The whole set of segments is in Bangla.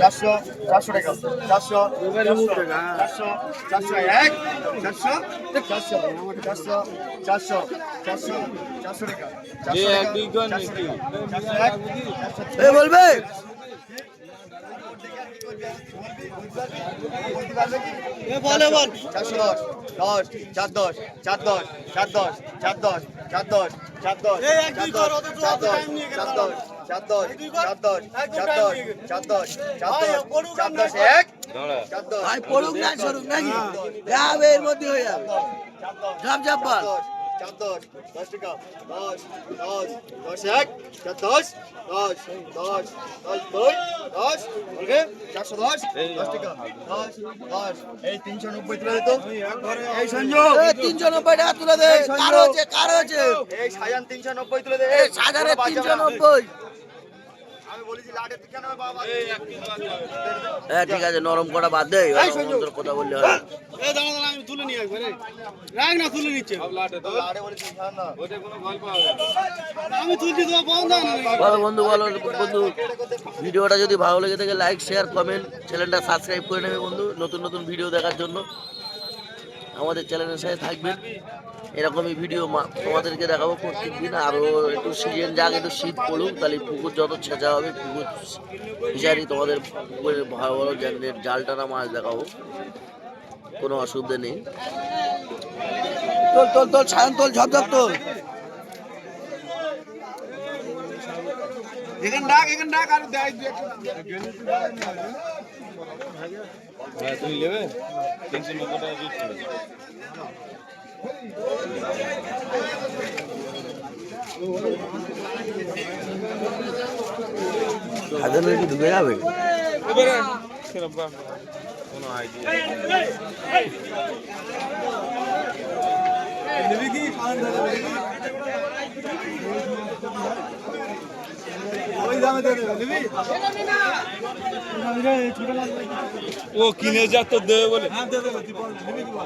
চারশো চারশো টাকা। চারশো চারশো চারশো এক চারশো চারশো চারশো চারশো চারশো চারশো টাকা। বলবে? বলে বল। চারশো দশ দশ চার দশ চার দশ চার দশ চার দশ চার দশ চার দশ এই এক দুই চার দশ চার দশ time নিয়ে গেলে চার দশ। চার দশ চার দশ চার দশ। চার দশ চার ভাই, দশ চার দশ এক ভাই পড়ুক না সরুক নাকি? যাবে এর মধ্যে হয়ে যাবে। ঝাপ ঝাপ বল। চার দশ দশ টাকা। দশ দশ দশ এক চার দশ দশ দশ দশ দুই দশ ওকে চারশো দশ দশ টাকা। দশ দশ এই তিনশো নব্বই তুলে দিত এই সঞ্জয় তিনশো নব্বই টাকা তুলে দে। কার হচ্ছে কার হচ্ছে? এই সাজান তিনশো নব্বই তুলে দে। এ সাজারে তিনশো নব্বই আমি বলেছি লাটের কেন বাবা হ্যাঁ ঠিক আছে নরম করা বাদ দে। কথা বললে হবে। এই দাঁড়া দাঁড়া আমি তুলে নিয়ে একবারে রাখ না তুলে নিচ্ছে। লাটে বলেছি ছাড় না। আমি তুলছি তোমার বন্ধ না। বলো বন্ধু বলো বন্ধু ভিডিওটা যদি ভালো লেগে থাকে লাইক শেয়ার কমেন্ট চ্যানেলটা সাবস্ক্রাইব করে নেবে বন্ধু নতুন নতুন ভিডিও দেখার জন্য। আমাদের চ্যানেলের সাথে থাকবেন। এরকমই ভিডিও তোমাদেরকে দেখাবো প্রত্যেক দিন। আরও একটু সিজন যাক, একটু শীত পড়ুক, তাহলে পুকুর যত ছেঁচা হবে, পুকুর ফিশারি তোমাদের পুকুরের ভালো ভালো জাল টানা মাছ দেখাবো। কোনো অসুবিধা নেই। তোল তোল তোল সায়ন তোল ঝপঝপ তোল। এখানে ডাক এখানে ডাক, আর দেয় দু একটা হ্যাঁ তুমি নেবে? তিনশো নব্বই টাকা পিস। হাজার ঢুকে যাবে। কোনো আইডিয়া নিবি কি? ওই দামে দেবে নিবি? ও কিনে যা তো দেবে বলে।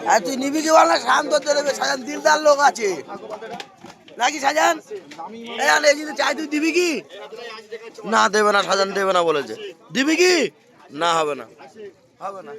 হ্যাঁ তুই নিবি কি বল? আর না? শান্ত হতে দেবে, সাজান, দিলদার লোক আছে। নাকি সাজান? এই আলে যদি চাই, তুই দিবি কি? না, দেবে না, সাজান দেবে না বলেছে। দিবি কি? না, হবে না। হবে না।